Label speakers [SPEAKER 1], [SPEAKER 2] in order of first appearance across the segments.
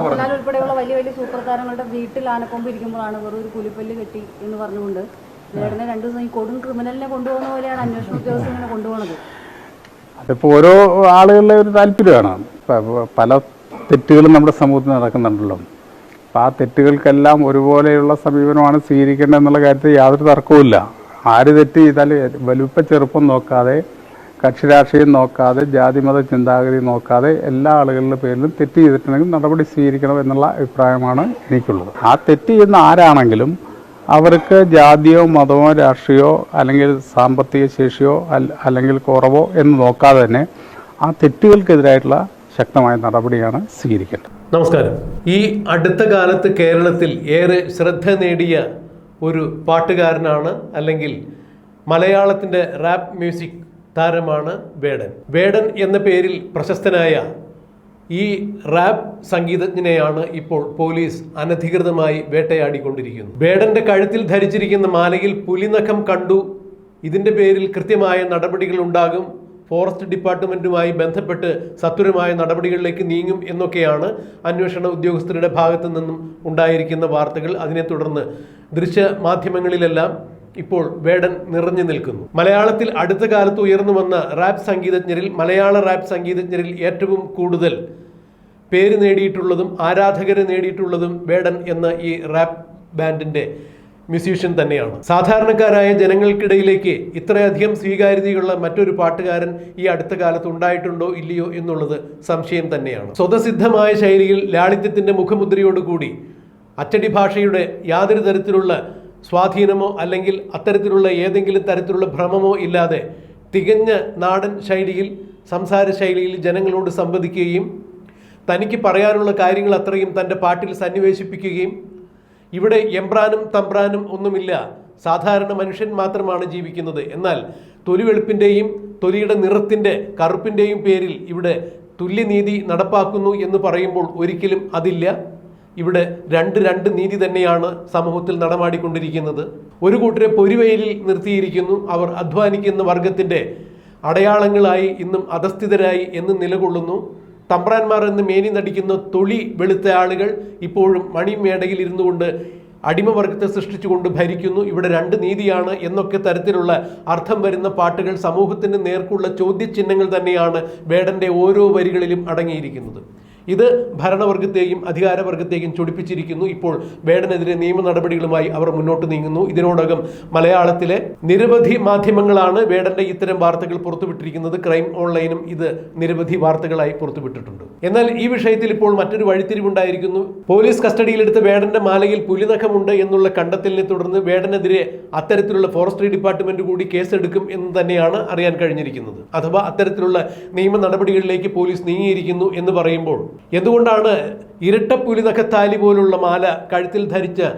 [SPEAKER 1] മോഹൻലാൽ ഉൾപ്പെടെയുള്ള വലിയ വലിയ സൂപ്പർ താരങ്ങളുടെ വീട്ടിൽ ആനക്കൊമ്പ് ഇരിക്കുമ്പോഴാണ് വെറും ഒരു കുലിപ്പല്ല് കെട്ടി എന്ന് പറഞ്ഞുകൊണ്ട് വേടനെ രണ്ടു ദിവസം ഈ കൊടും ക്രിമിനലിനെ കൊണ്ടുപോകുന്ന പോലെയാണ് അന്വേഷണ ഉദ്യോഗസ്ഥർ ഇങ്ങനെ കൊണ്ടുപോകുന്നത്
[SPEAKER 2] അതിപ്പോ ഓരോ ആളുകളുടെ ഒരു താല്പര്യമാണ്. പല തെറ്റുകളും നമ്മുടെ സമൂഹത്തിൽ നടക്കുന്നുണ്ടല്ലോ. അപ്പോൾ ആ തെറ്റുകൾക്കെല്ലാം ഒരുപോലെയുള്ള സമീപനമാണ് സ്വീകരിക്കേണ്ടത് എന്നുള്ള കാര്യത്തിൽ യാതൊരു തർക്കവുമില്ല. ആര് തെറ്റ് ചെയ്താലും വലുപ്പ ചെറുപ്പം നോക്കാതെ കക്ഷി നോക്കാതെ ജാതിമത ചിന്താഗതി നോക്കാതെ എല്ലാ ആളുകളുടെ പേരിലും തെറ്റ് ചെയ്തിട്ടുണ്ടെങ്കിൽ നടപടി സ്വീകരിക്കണം എന്നുള്ള അഭിപ്രായമാണ് എനിക്കുള്ളത്. ആ തെറ്റ് ചെയ്യുന്ന ആരാണെങ്കിലും അവർക്ക് ജാതിയോ മതമോ രാഷ്ട്രീയമോ അല്ലെങ്കിൽ സാമ്പത്തിക ശേഷിയോ അല്ലെങ്കിൽ കുറവോ എന്ന് നോക്കാതെ തന്നെ ആ തെറ്റുകൾക്കെതിരായിട്ടുള്ള ശക്തമായ നടപടിയാണ് സ്വീകരിക്കേണ്ടത്.
[SPEAKER 3] നമസ്കാരം. ഈ അടുത്ത കാലത്ത് കേരളത്തിൽ ഏറെ ശ്രദ്ധ നേടിയ ഒരു പാട്ടുകാരനാണ് അല്ലെങ്കിൽ മലയാളത്തിന്റെ റാപ്പ് മ്യൂസിക് താരമാണ് വേടൻ. വേടൻ എന്ന പേരിൽ പ്രശസ്തനായ ഈ റാപ്പ് സംഗീതജ്ഞനെയാണ് ഇപ്പോൾ പോലീസ് അനധികൃതമായി വേട്ടയാടിക്കൊണ്ടിരിക്കുന്നത്. വേടന്റെ കഴുത്തിൽ ധരിച്ചിരിക്കുന്ന മാലയിൽ പുലിനഖം കണ്ടു. ഇതിന്റെ പേരിൽ കൃത്യമായ നടപടികൾ ഉണ്ടാകും. ഫോറസ്റ്റ് ഡിപ്പാർട്ട്മെന്റുമായി ബന്ധപ്പെട്ട് സത്വരമായ നടപടികളിലേക്ക് നീങ്ങും എന്നൊക്കെയാണ് അന്വേഷണ ഉദ്യോഗസ്ഥരുടെ ഭാഗത്തു നിന്നും ഉണ്ടായിരിക്കുന്ന വാർത്തകൾ. അതിനെ തുടർന്ന് ദൃശ്യ മാധ്യമങ്ങളിലെല്ലാം ഇപ്പോൾ വേടൻ നിറഞ്ഞു നിൽക്കുന്നു. മലയാളത്തിൽ അടുത്ത കാലത്ത് ഉയർന്നു വന്ന റാപ്പ് സംഗീതജ്ഞരിൽ മലയാള റാപ്പ് സംഗീതജ്ഞരിൽ ഏറ്റവും കൂടുതൽ പേര് നേടിയിട്ടുള്ളതും ആരാധകരെ നേടിയിട്ടുള്ളതും വേടൻ എന്ന ഈ റാപ്പ് ബാൻഡിന്റെ മ്യൂസീഷ്യൻ തന്നെയാണ്. സാധാരണക്കാരായ ജനങ്ങൾക്കിടയിലേക്ക് ഇത്രയധികം സ്വീകാര്യതയുള്ള മറ്റൊരു പാട്ടുകാരൻ ഈ അടുത്ത കാലത്ത് ഉണ്ടായിട്ടുണ്ടോ ഇല്ലയോ എന്നുള്ളത് സംശയം തന്നെയാണ്. സ്വതസിദ്ധമായ ശൈലിയിൽ ലാളിത്യത്തിന്റെ മുഖമുദ്രയോടുകൂടി അച്ചടി ഭാഷയുടെ യാതൊരു തരത്തിലുള്ള സ്വാധീനമോ അല്ലെങ്കിൽ അത്തരത്തിലുള്ള ഏതെങ്കിലും തരത്തിലുള്ള ഭ്രമമോ ഇല്ലാതെ തികഞ്ഞ നാടൻ ശൈലിയിൽ സംസാര ശൈലിയിൽ ജനങ്ങളോട് സംവദിക്കുകയും തനിക്ക് പറയാനുള്ള കാര്യങ്ങൾ അത്രയും തന്റെ പാട്ടിൽ സന്നിവേശിപ്പിക്കുകയും ഇവിടെ എംബ്രാനും തമ്പ്രാനും ഒന്നുമില്ല. സാധാരണ മനുഷ്യൻ മാത്രമാണ് ജീവിക്കുന്നത്. എന്നാൽ തൊലി വെളുപ്പിന്റെയും തൊലിയുടെ നിറത്തിന്റെ കറുപ്പിന്റെയും പേരിൽ ഇവിടെ തുല്യനീതി നടപ്പാക്കുന്നു എന്ന് പറയുമ്പോൾ ഒരിക്കലും അതില്ല. ഇവിടെ രണ്ട് രണ്ട് നീതി തന്നെയാണ് സമൂഹത്തിൽ നടമാടിക്കൊണ്ടിരിക്കുന്നത്. ഒരു കൂട്ടരെ പൊരിവെയിലിൽ നിർത്തിയിരിക്കുന്നു. അവർ അധ്വാനിക്കുന്ന വർഗത്തിന്റെ അടയാളങ്ങളായി ഇന്നും അധസ്ഥിതരായി എന്ന് നിലകൊള്ളുന്നു. തമ്പ്രാന്മാർ എന്ന് മേനി നടിക്കുന്ന തൊളി വെളുത്ത ആളുകൾ ഇപ്പോഴും മണിമേടയിൽ ഇരുന്നു കൊണ്ട് അടിമവർഗത്തെ സൃഷ്ടിച്ചുകൊണ്ട് ഭരിക്കുന്നു. ഇവിടെ രണ്ട് നീതിയാണ് എന്നൊക്കെ തരത്തിലുള്ള അർത്ഥം വരുന്ന പാട്ടുകൾ സമൂഹത്തിന് നേർക്കുള്ള ചോദ്യചിഹ്നങ്ങൾ തന്നെയാണ് വേടന്റെ ഓരോ വരികളിലും അടങ്ങിയിരിക്കുന്നത്. ഇത് ഭരണവർഗത്തെയും അധികാരവർഗത്തെയും ചൊടിപ്പിച്ചിരിക്കുന്നു. ഇപ്പോൾ വേടനെതിരെ നിയമ നടപടികളുമായി അവർ മുന്നോട്ട് നീങ്ങുന്നു. ഇതിനോടകം മലയാളത്തിലെ നിരവധി മാധ്യമങ്ങളാണ് വേടന്റെ ഇത്തരം വാർത്തകൾ പുറത്തുവിട്ടിരിക്കുന്നത്. ക്രൈം ഓൺലൈനും ഇത് നിരവധി വാർത്തകളായി പുറത്തുവിട്ടിട്ടുണ്ട്. എന്നാൽ ഈ വിഷയത്തിൽ ഇപ്പോൾ മറ്റൊരു വഴിത്തിരിവുണ്ടായിരിക്കുന്നു. പോലീസ് കസ്റ്റഡിയിലെടുത്ത വേടന്റെ മാലയിൽ പുലിനഖമുണ്ട് എന്നുള്ള കണ്ടെത്തലിനെ തുടർന്ന് വേടനെതിരെ അത്തരത്തിലുള്ള ഫോറസ്ട്രി ഡിപ്പാർട്ട്മെന്റ് കൂടി കേസെടുക്കും എന്ന് തന്നെയാണ് അറിയാൻ കഴിഞ്ഞിരിക്കുന്നത്. അഥവാ അത്തരത്തിലുള്ള നിയമ നടപടികളിലേക്ക് പോലീസ് നീങ്ങിയിരിക്കുന്നു എന്ന് പറയുമ്പോൾ എന്തുകൊണ്ടാണ് ഇരട്ട താലി പോലുള്ള മാല കഴുത്തിൽ ധരിച്ച്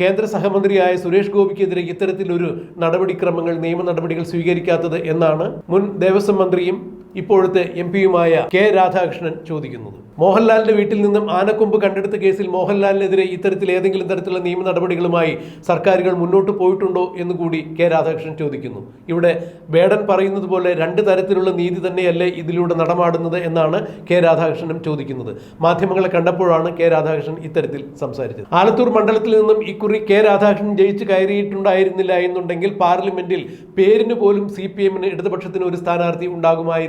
[SPEAKER 3] കേന്ദ്ര സഹമന്ത്രിയായ സുരേഷ് ഗോപിക്കെതിരെ ഇത്തരത്തിലൊരു നടപടിക്രമങ്ങൾ നിയമ നടപടികൾ സ്വീകരിക്കാത്തത് എന്നാണ് മുൻ ദേവസ്വം മന്ത്രിയും ഇപ്പോഴത്തെ എം പിയുമായ കെ രാധാകൃഷ്ണൻ ചോദിക്കുന്നത്. മോഹൻലാലിന്റെ വീട്ടിൽ നിന്നും ആനക്കൊമ്പ് കണ്ടെടുത്ത കേസിൽ മോഹൻലാലിനെതിരെ ഇത്തരത്തിൽ ഏതെങ്കിലും തരത്തിലുള്ള നിയമ നടപടികളുമായി സർക്കാരുകൾ മുന്നോട്ട് പോയിട്ടുണ്ടോ എന്ന് കൂടി കെ രാധാകൃഷ്ണൻ ചോദിക്കുന്നു. ഇവിടെ വേടൻ പറയുന്നത് പോലെ രണ്ട് തരത്തിലുള്ള നീതി തന്നെയല്ലേ ഇതിലൂടെ നടമാടുന്നത് എന്നാണ് കെ രാധാകൃഷ്ണനും ചോദിക്കുന്നത്. മാധ്യമങ്ങളെ കണ്ടപ്പോഴാണ് കെ രാധാകൃഷ്ണൻ ഇത്തരത്തിൽ സംസാരിച്ചത്. ആലത്തൂർ മണ്ഡലത്തിൽ നിന്നും ഇക്കുറി കെ രാധാകൃഷ്ണൻ ജയിച്ച് കയറിയിട്ടുണ്ടായിരുന്നില്ല എന്നുണ്ടെങ്കിൽ പാർലമെന്റിൽ പേരിന് പോലും സി പി എമ്മിന് ഇടതുപക്ഷത്തിന് ഒരു സ്ഥാനാർത്ഥി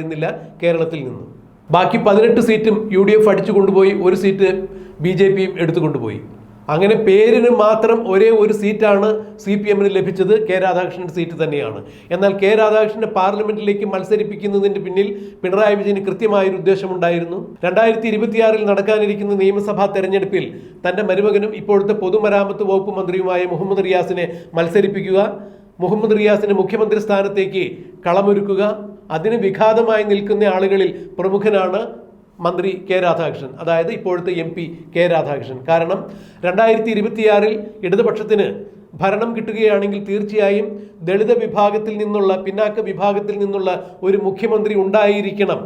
[SPEAKER 3] ഉണ്ടാകുമായിരുന്നില്ല കേരളത്തിൽ നിന്ന്. ബാക്കി പതിനെട്ട് സീറ്റും യു ഡി എഫ് അടിച്ചു കൊണ്ടുപോയി ഒരു സീറ്റ് ബി ജെ പിയും എടുത്തുകൊണ്ടുപോയി അങ്ങനെ പേരിന് മാത്രം ഒരേ ഒരു സീറ്റാണ് സി പി എമ്മിന് ലഭിച്ചത് കെ രാധാകൃഷ്ണന്റെ സീറ്റ് തന്നെയാണ്. എന്നാൽ കെ രാധാകൃഷ്ണനെ പാർലമെന്റിലേക്ക് മത്സരിപ്പിക്കുന്നതിന് പിന്നിൽ പിണറായി വിജയന് കൃത്യമായൊരു ഉദ്ദേശമുണ്ടായിരുന്നു. രണ്ടായിരത്തി ഇരുപത്തിയാറിൽ നടക്കാനിരിക്കുന്ന നിയമസഭാ തെരഞ്ഞെടുപ്പിൽ തന്റെ മരുമകനും ഇപ്പോഴത്തെ പൊതുമരാമത്ത് വകുപ്പ് മന്ത്രിയുമായ മുഹമ്മദ് റിയാസിനെ മത്സരിപ്പിക്കുക മുഹമ്മദ് റിയാസിന് മുഖ്യമന്ത്രി സ്ഥാനത്തേക്ക് കളമൊരുക്കുക അതിന് വിഘാതമായി നിൽക്കുന്ന ആളുകളിൽ പ്രമുഖനാണ് മന്ത്രി കെ രാധാകൃഷ്ണൻ. അതായത് ഇപ്പോഴത്തെ എം പി കെ രാധാകൃഷ്ണൻ. കാരണം രണ്ടായിരത്തി ഇരുപത്തിയാറിൽ ഇടതുപക്ഷത്തിന് ഭരണം കിട്ടുകയാണെങ്കിൽ തീർച്ചയായും ദളിത വിഭാഗത്തിൽ നിന്നുള്ള പിന്നാക്ക വിഭാഗത്തിൽ നിന്നുള്ള ഒരു മുഖ്യമന്ത്രി ഉണ്ടായിരിക്കണം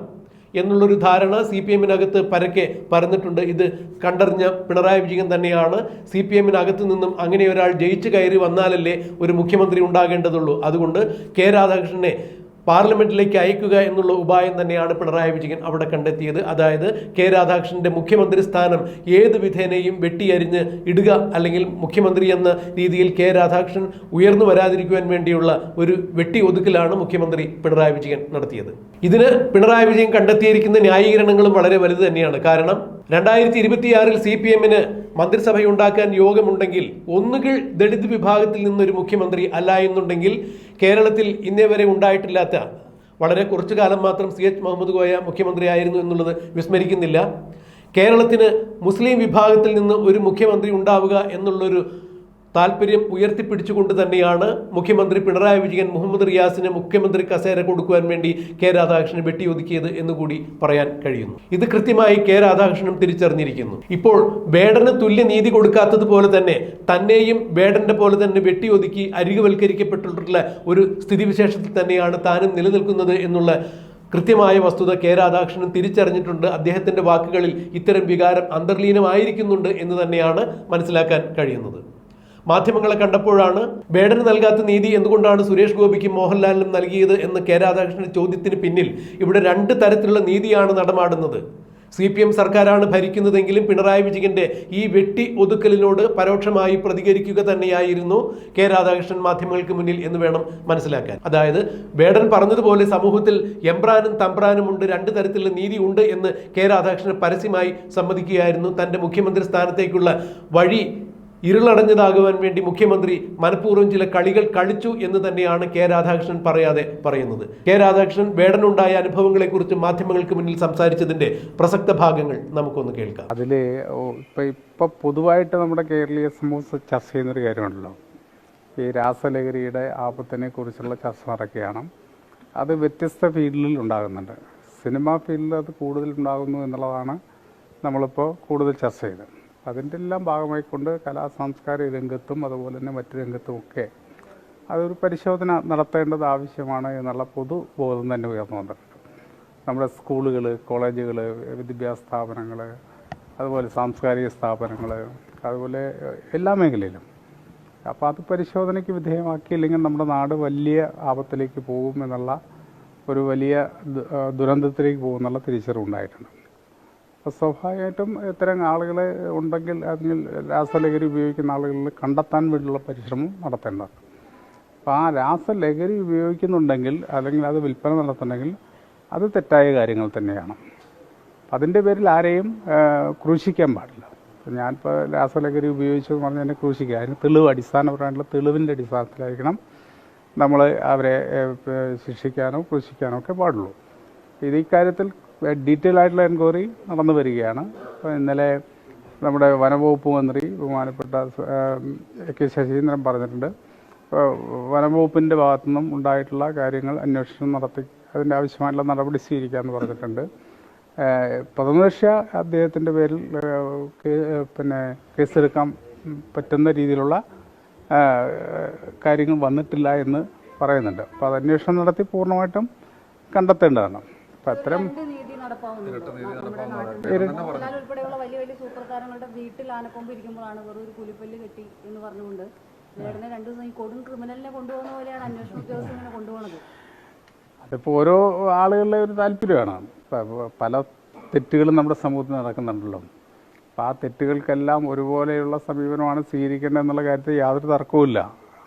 [SPEAKER 3] എന്നുള്ളൊരു ധാരണ സി പി എമ്മിനകത്ത് പരക്കെ പരന്നിട്ടുണ്ട്. ഇത് കണ്ടറിഞ്ഞ പിണറായി വിജയൻ തന്നെയാണ്. സി പി എമ്മിനകത്ത് നിന്നും അങ്ങനെ ഒരാൾ ജയിച്ചു കയറി വന്നാലല്ലേ ഒരു മുഖ്യമന്ത്രി ഉണ്ടാകേണ്ടതുള്ളൂ. അതുകൊണ്ട് കെ രാധാകൃഷ്ണനെ പാർലമെന്റിലേക്ക് അയക്കുക എന്നുള്ള ഉപായം തന്നെയാണ് പിണറായി വിജയൻ അവിടെ കണ്ടെത്തിയത്. അതായത് കെ രാധാകൃഷ്ണന്റെ മുഖ്യമന്ത്രി സ്ഥാനം ഏത് വിധേനയും വെട്ടിയരിഞ്ഞ് ഇടുക അല്ലെങ്കിൽ മുഖ്യമന്ത്രി എന്ന രീതിയിൽ കെ രാധാകൃഷ്ണൻ ഉയർന്നു വരാതിരിക്കുവാൻ വേണ്ടിയുള്ള ഒരു വെട്ടി ഒതുക്കലാണ് മുഖ്യമന്ത്രി പിണറായി വിജയൻ നടത്തിയത്. ഇതിന് പിണറായി വിജയൻ കണ്ടെത്തിയിരിക്കുന്ന ന്യായീകരണങ്ങളും വളരെ വലുത് തന്നെയാണ്. കാരണം രണ്ടായിരത്തി ഇരുപത്തിയാറിൽ സി പി എമ്മിന് മന്ത്രിസഭയുണ്ടാക്കാൻ യോഗമുണ്ടെങ്കിൽ ഒന്നുകിൽ ദളിത് വിഭാഗത്തിൽ നിന്നൊരു മുഖ്യമന്ത്രി അല്ല എന്നുണ്ടെങ്കിൽ കേരളത്തിൽ ഇന്നേ വരെ ഉണ്ടായിട്ടില്ലാത്ത വളരെ കുറച്ചു കാലം മാത്രം സി എച്ച് മുഹമ്മദ് കോയ മുഖ്യമന്ത്രിയായിരുന്നു എന്നുള്ളത് വിസ്മരിക്കുന്നില്ല. കേരളത്തിന് മുസ്ലിം വിഭാഗത്തിൽ നിന്ന് ഒരു മുഖ്യമന്ത്രി ഉണ്ടാവുക എന്നുള്ളൊരു താല്പര്യം ഉയർത്തിപ്പിടിച്ചുകൊണ്ട് തന്നെയാണ് മുഖ്യമന്ത്രി പിണറായി വിജയൻ മുഹമ്മദ് റിയാസിന് മുഖ്യമന്ത്രി കസേര കൊടുക്കുവാൻ വേണ്ടി കെ രാധാകൃഷ്ണൻ വെട്ടിയൊതുക്കിയത് എന്നുകൂടി പറയാൻ കഴിയുന്നു. ഇത് കൃത്യമായി കെ രാധാകൃഷ്ണനും തിരിച്ചറിഞ്ഞിരിക്കുന്നു. ഇപ്പോൾ ബേഡന് തുല്യ നീതി കൊടുക്കാത്തതുപോലെ തന്നെ തന്നെയും വേടന്റെ പോലെ തന്നെ വെട്ടിയൊതുക്കി അരികുവൽക്കരിക്കപ്പെട്ടിട്ടുള്ള ഒരു സ്ഥിതിവിശേഷത്തിൽ തന്നെയാണ് താനും നിലനിൽക്കുന്നത് എന്നുള്ള കൃത്യമായ വസ്തുത കെ രാധാകൃഷ്ണൻ തിരിച്ചറിഞ്ഞിട്ടുണ്ട്. അദ്ദേഹത്തിന്റെ വാക്കുകളിൽ ഇത്തരം വികാരം അന്തർലീനമായിരിക്കുന്നുണ്ട് എന്ന് തന്നെയാണ് മനസ്സിലാക്കാൻ കഴിയുന്നത്. മാധ്യമങ്ങളെ കണ്ടപ്പോഴാണ് ബേഡന് നൽകാത്ത നീതി എന്തുകൊണ്ടാണ് സുരേഷ് ഗോപിക്കും മോഹൻലാലിനും നൽകിയത് എന്ന് കെ രാധാകൃഷ്ണന്റെ ചോദ്യത്തിന് പിന്നിൽ ഇവിടെ രണ്ട് തരത്തിലുള്ള നീതിയാണ് നടമാടുന്നത്. സി പി എം സർക്കാരാണ് ഭരിക്കുന്നതെങ്കിലും പിണറായി വിജയന്റെ ഈ വെട്ടി ഒതുക്കലിനോട് പരോക്ഷമായി പ്രതികരിക്കുക തന്നെയായിരുന്നു കെ രാധാകൃഷ്ണൻ മാധ്യമങ്ങൾക്ക് മുന്നിൽ എന്ന് വേണം മനസ്സിലാക്കാൻ. അതായത് ബേഡൻ പറഞ്ഞതുപോലെ സമൂഹത്തിൽ എംബ്രാനും തമ്പ്രാനും ഉണ്ട് രണ്ട് തരത്തിലുള്ള നീതി ഉണ്ട് എന്ന് കെ രാധാകൃഷ്ണൻ പരസ്യമായി സമ്മതിക്കുകയായിരുന്നു. തന്റെ മുഖ്യമന്ത്രി സ്ഥാനത്തേക്കുള്ള വഴി ഇരുളടഞ്ഞതാകുവാൻ വേണ്ടി മുഖ്യമന്ത്രി മനഃപൂർവം ചില കളികൾ കളിച്ചു എന്ന് തന്നെയാണ് കെ രാധാകൃഷ്ണൻ പറയാതെ പറയുന്നത്. കെ രാധാകൃഷ്ണൻ വേടനുണ്ടായ അനുഭവങ്ങളെക്കുറിച്ച് മാധ്യമങ്ങൾക്ക് മുന്നിൽ സംസാരിച്ചതിന്റെ പ്രസക്ത ഭാഗങ്ങൾ നമുക്കൊന്ന് കേൾക്കാം.
[SPEAKER 2] അതിൽ ഇപ്പം ഇപ്പം പൊതുവായിട്ട് നമ്മുടെ കേരളീയ സമൂഹം ചർച്ച ചെയ്യുന്നൊരു കാര്യമുണ്ടല്ലോ. ഈ രാസലഹരിയുടെ ആപത്തിനെ കുറിച്ചുള്ള ചർച്ച നടക്കുകയാണ്. അത് വ്യത്യസ്ത ഫീൽഡിൽ ഉണ്ടാകുന്നുണ്ട്. സിനിമാ ഫീൽഡിൽ അത് കൂടുതൽ ഉണ്ടാകുന്നു എന്നുള്ളതാണ് നമ്മളിപ്പോൾ കൂടുതൽ ചർച്ച ചെയ്തത്. അതിന്റെ എല്ലാം ഭാഗമായിക്കൊണ്ട് കലാ സാംസ്കാരിക രംഗത്തും അതുപോലെ തന്നെ മറ്റു രംഗത്തും ഒക്കെ അതൊരു പരിശോധന നടത്തേണ്ടത് ആവശ്യമാണ് എന്നുള്ള പൊതുബോധം തന്നെ ഉയർന്നു വന്നിട്ടുണ്ട്. നമ്മുടെ സ്കൂളുകൾ കോളേജുകൾ വിദ്യാഭ്യാസ സ്ഥാപനങ്ങൾ അതുപോലെ സാംസ്കാരിക സ്ഥാപനങ്ങൾ അതുപോലെ എല്ലാ മേഖലയിലും. അപ്പോൾ അത് പരിശോധനയ്ക്ക് വിധേയമാക്കിയില്ലെങ്കിൽ നമ്മുടെ നാട് വലിയ ആപത്തിലേക്ക് പോകും എന്നുള്ള ഒരു വലിയ ദുരന്തത്തിലേക്ക് പോകുമെന്നുള്ള തിരിച്ചറിവുണ്ടായിട്ടുണ്ട് സ്വാഭാവികമായിട്ടും ഇത്തരം ആളുകളെ ഉണ്ടെങ്കിൽ അല്ലെങ്കിൽ രാസലഹരി ഉപയോഗിക്കുന്ന ആളുകളിൽ കണ്ടെത്താൻ വേണ്ടിയുള്ള പരിശ്രമം നടത്തേണ്ടത് അപ്പോൾ ആ രാസലഹരി ഉപയോഗിക്കുന്നുണ്ടെങ്കിൽ അല്ലെങ്കിൽ അത് വിൽപ്പന നടത്തുന്നുണ്ടെങ്കിൽ അത് തെറ്റായ കാര്യങ്ങൾ തന്നെയാണ്. അപ്പം അതിന്റെ പേരിൽ ആരെയും ക്രൂശിക്കാൻ പാടില്ല. ഞാനിപ്പോൾ രാസലഹരി ഉപയോഗിച്ചെന്ന് പറഞ്ഞാൽ എന്നെ ക്രൂശിക്കുക. അതിന് തെളിവ് അടിസ്ഥാനപരമായിട്ടുള്ള തെളിവിന്റെ അടിസ്ഥാനത്തിലായിരിക്കണം നമ്മൾ അവരെ ശിക്ഷിക്കാനോ ക്രൂശിക്കാനോ ഒക്കെ പാടുള്ളൂ. ഇത് ഇക്കാര്യത്തിൽ ഡീറ്റെയിൽ ആയിട്ടുള്ള എൻക്വയറി നടന്നു വരികയാണ്. അപ്പോൾ ഇന്നലെ നമ്മുടെ വനംവകുപ്പ് മന്ത്രി ബഹുമാനപ്പെട്ട കെ ശശീന്ദ്രൻ പറഞ്ഞിട്ടുണ്ട്. വനംവകുപ്പിന്റെ ഭാഗത്തു നിന്നും ഉണ്ടായിട്ടുള്ള കാര്യങ്ങൾ അന്വേഷണം നടത്തി അതിന്റെ ആവശ്യമായിട്ടുള്ള നടപടി സ്വീകരിക്കാമെന്ന് പറഞ്ഞിട്ടുണ്ട്. പ്രഥമദൃശ അദ്ദേഹത്തിന്റെ പേരിൽ പിന്നെ കേസെടുക്കാൻ പറ്റുന്ന രീതിയിലുള്ള കാര്യങ്ങൾ വന്നിട്ടില്ല എന്ന് പറയുന്നുണ്ട്. അപ്പോൾ അത് അന്വേഷണം നടത്തി പൂർണമായിട്ടും കണ്ടെത്തേണ്ടതാണ്. അപ്പം അത്തരം
[SPEAKER 1] ഉൾപ്പെടെയുള്ള വലിയ വലിയ സൂപ്പർ താരങ്ങളുടെ വീട്ടിൽ ആനക്കൊമ്പ് ഇരിക്കുമ്പോഴാണ് വെറും ഒരു കുലിപ്പല്ല് കെട്ടി എന്ന് പറഞ്ഞുകൊണ്ട് വേടനെ രണ്ടു ദിവസം ഈ കൊടും ക്രിമിനലിനെ കൊണ്ടുപോകുന്ന പോലെയാണ് അന്വേഷണ ഉദ്യോഗസ്ഥർ ഇങ്ങനെ കൊണ്ടുപോകുന്നത്
[SPEAKER 2] അതിപ്പോൾ ഓരോ ആളുകളുടെ ഒരു താല്പര്യമാണ്. പല തെറ്റുകളും നമ്മുടെ സമൂഹത്തിൽ നടക്കുന്നുണ്ടല്ലോ. അപ്പോൾ ആ തെറ്റുകൾക്കെല്ലാം ഒരുപോലെയുള്ള സമീപനമാണ് സ്വീകരിക്കേണ്ടത് എന്നുള്ള കാര്യത്തിൽ യാതൊരു തർക്കവുമില്ല.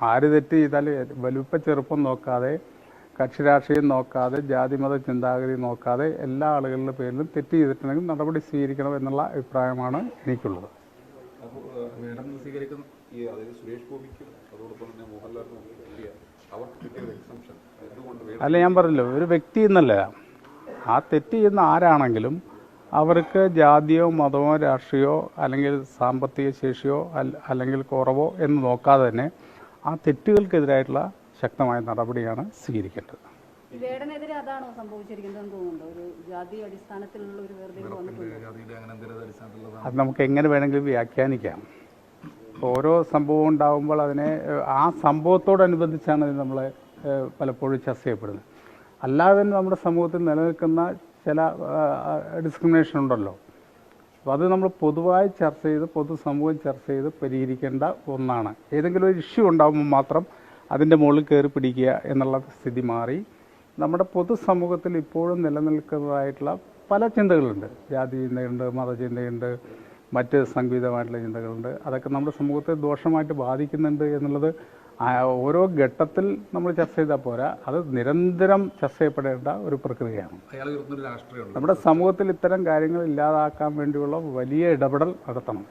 [SPEAKER 2] ആര് തെറ്റ് ചെയ്താലും വലുപ്പ ചെറുപ്പം നോക്കാതെ കക്ഷി രാഷ്ട്രീയം നോക്കാതെ ജാതിമത ചിന്താഗതി നോക്കാതെ എല്ലാ ആളുകളുടെ പേരിലും തെറ്റ് ചെയ്തിട്ടുണ്ടെങ്കിൽ നടപടി സ്വീകരിക്കണം എന്നുള്ള അഭിപ്രായമാണ് എനിക്കുള്ളത്. അല്ല ഞാൻ പറഞ്ഞല്ലോ ഒരു വ്യക്തി എന്നല്ല. ആ തെറ്റ് ചെയ്യുന്ന ആരാണെങ്കിലും അവർക്ക് ജാതിയോ മതമോ രാഷ്ട്രീയമോ അല്ലെങ്കിൽ സാമ്പത്തിക ശേഷിയോ അല്ലെങ്കിൽ കുറവോ എന്ന് നോക്കാതെ തന്നെ ആ തെറ്റുകൾക്കെതിരായിട്ടുള്ള ശക്തമായ നടപടിയാണ് സ്വീകരിക്കേണ്ടത്. അത് നമുക്ക് എങ്ങനെ വേണമെങ്കിലും വ്യാഖ്യാനിക്കാം. ഓരോ സംഭവം ഉണ്ടാകുമ്പോൾ അതിനെ ആ സംഭവത്തോടനുബന്ധിച്ചാണ് ഇത് നമ്മളെ പലപ്പോഴും ചർച്ച ചെയ്യപ്പെടുന്നത്. അല്ലാതെ തന്നെ നമ്മുടെ സമൂഹത്തിൽ നിലനിൽക്കുന്ന ചില ഡിസ്ക്രിമിനേഷൻ ഉണ്ടല്ലോ. അപ്പോൾ അത് നമ്മൾ പൊതുവായി ചർച്ച ചെയ്ത് പൊതുസമൂഹം ചർച്ച ചെയ്ത് പരിഹരിക്കേണ്ട ഒന്നാണ്. ഏതെങ്കിലും ഒരു ഇഷ്യൂ ഉണ്ടാകുമ്പോൾ മാത്രം അതിന്റെ മുകളിൽ കയറി പിടിക്കുക എന്നുള്ള സ്ഥിതി മാറി. നമ്മുടെ പൊതുസമൂഹത്തിൽ ഇപ്പോഴും നിലനിൽക്കുന്നതായിട്ടുള്ള പല ചിന്തകളുണ്ട്. ജാതി ചിന്തയുണ്ട് മതചിന്തയുണ്ട് മറ്റ് സംഗീതമായിട്ടുള്ള ചിന്തകളുണ്ട്. അതൊക്കെ നമ്മുടെ സമൂഹത്തെ ദോഷമായിട്ട് ബാധിക്കുന്നുണ്ട് എന്നുള്ളത് ഓരോ ഘട്ടത്തിൽ നമ്മൾ ചർച്ച ചെയ്താൽ പോരാ. അത് നിരന്തരം ചർച്ച ചെയ്യപ്പെടേണ്ട ഒരു പ്രക്രിയയാണ്. നമ്മുടെ സമൂഹത്തിൽ ഇത്തരം കാര്യങ്ങൾ ഇല്ലാതാക്കാൻ വേണ്ടിയുള്ള വലിയ ഇടപെടൽ നടത്തണം.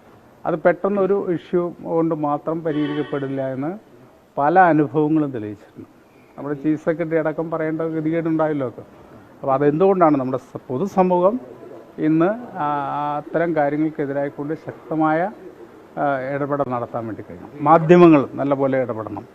[SPEAKER 2] അത് പെട്ടെന്നൊരു ഇഷ്യൂ കൊണ്ട് മാത്രം പരിഹരിക്കപ്പെടില്ല എന്ന് പല അനുഭവങ്ങളും തെളിയിച്ചിട്ടുണ്ട്. നമ്മുടെ ചീഫ് സെക്രട്ടറി അടക്കം പറയേണ്ട ഗതികേടുണ്ടായല്ലോ ഒക്കെ. അപ്പോൾ അതെന്തുകൊണ്ടാണ് നമ്മുടെ പൊതുസമൂഹം ഇന്ന് അത്തരം കാര്യങ്ങൾക്കെതിരായിക്കൊണ്ട് ശക്തമായ ഇടപെടൽ നടത്താൻ വേണ്ടി കഴിയും മാധ്യമങ്ങൾ നല്ലപോലെ ഇടപെടണം.